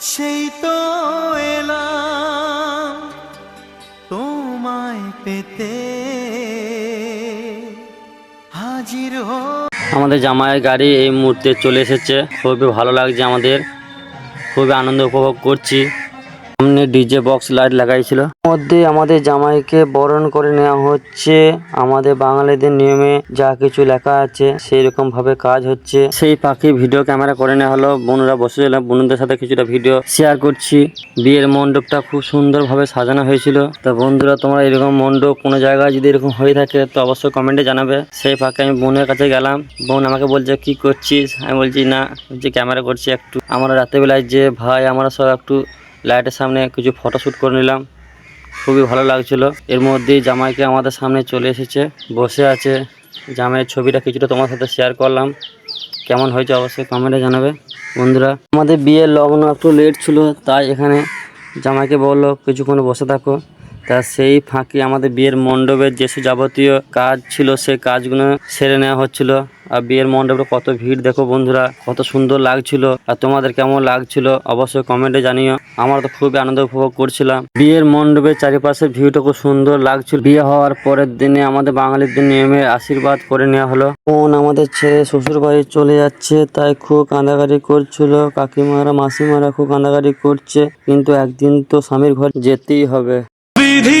সেই তো এলাম তোমায় পেতে। হাজির হো আমাদের জামাইয়ের গাড়ি এই মুহূর্তে চলে এসেছে। খুবই ভালো লাগছে আমাদের। খুবই আনন্দ উপভোগ করছি। সামনে ডিজে বক্স লাইট লাগাইছিল। মধ্যে আমাদের জামাইকে বরণ করে নেওয়া হচ্ছে। আমাদের বাঙালিদের নিয়মে যা কিছু লেখা আছে সেই রকম ভাবে কাজ হচ্ছে। সেই পাখি ভিডিও ক্যামেরা করে নেওয়া হলো। বোনরা বসে বসেছিলাম বোনদের সাথে কিছুটা ভিডিও শেয়ার করছি। বিয়ের মণ্ডপটা খুব সুন্দরভাবে সাজানো হয়েছিল। তো বন্ধুরা, তোমরা এরকম মণ্ডপ কোনো জায়গায় যদি এরকম হয়ে থাকে, তো অবশ্যই কমেন্টে জানাবে। সেই ফাঁকে আমি বোনের কাছে গেলাম। বোন আমাকে বলছে, কি করছিস? আমি বলছি, না যে ক্যামেরা করছি একটু। আমরা রাত্রেবেলায় যে ভাই, আমরা সব একটু লাইটের সামনে কিছু ফটোশ্যুট করে নিলাম। খুবই ভালো লাগছিল। এর মধ্যেই জামাইকে আমাদের সামনে চলে এসেছে। বসে আছে। জামাইয়ের ছবিটা কিছুটা তোমার সাথে শেয়ার করলাম। কেমন হয়েছে অবশ্যই কমেন্টে জানাবে। বন্ধুরা, আমাদের বিয়ের লগ্ন একটু লেট ছিল, তাই এখানে জামাইকে বলল, কিছুক্ষণ বসে থাকো। তা সেই ফাঁকে আমাদের বিয়ের মণ্ডপের যেসব যাবতীয় কাজ ছিল, সে কাজগুলো সেরে নেওয়া হচ্ছিল। আর বিয়ের মণ্ডপে কত ভিড় দেখো বন্ধুরা, কত সুন্দর লাগছিল। আর তোমাদের কেমন লাগছিল অবশ্যই কমেন্টে জানিও। আমরা তো খুবই আনন্দ উপভোগ করছিলাম। বিয়ের মণ্ডপের চারিপাশে ভিউটা খুব সুন্দর লাগছিল। বিয়ে হওয়ার পরের দিনে আমাদের বাঙালিদের নিয়মে আশীর্বাদ করে নেওয়া হলো। বোন আমাদের ছেলে শ্বশুর বাড়ি চলে যাচ্ছে, তাই খুব কান্দাকাটি করছিল। কাকিমারা, মাসিমারা খুব কান্দাকাটি করছে। কিন্তু একদিন তো স্বামীর ঘর যেতেই হবে। বিধি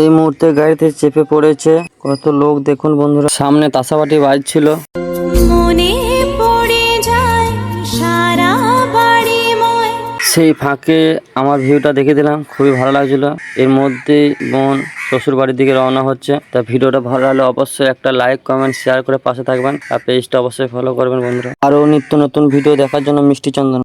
এই মুহূর্তে গাড়িতে চেপে পড়েছে। কত লোক দেখুন বন্ধুরা। সামনে তাসাবাটি বাজছিল সেই ফাঁকে আমার ভিউটা দেখে দিলাম। খুবই ভালো লাগছিল। এর মধ্যে বোন শ্বশুর বাড়ির দিকে রওনা হচ্ছে। তা ভিডিওটা ভালো লাগলে অবশ্যই একটা লাইক কমেন্ট শেয়ার করে পাশে থাকবেন। আর পেজটা অবশ্যই ফলো করবেন বন্ধুরা। আরও নিত্য নতুন ভিডিও দেখার জন্য মিষ্টি চন্দন।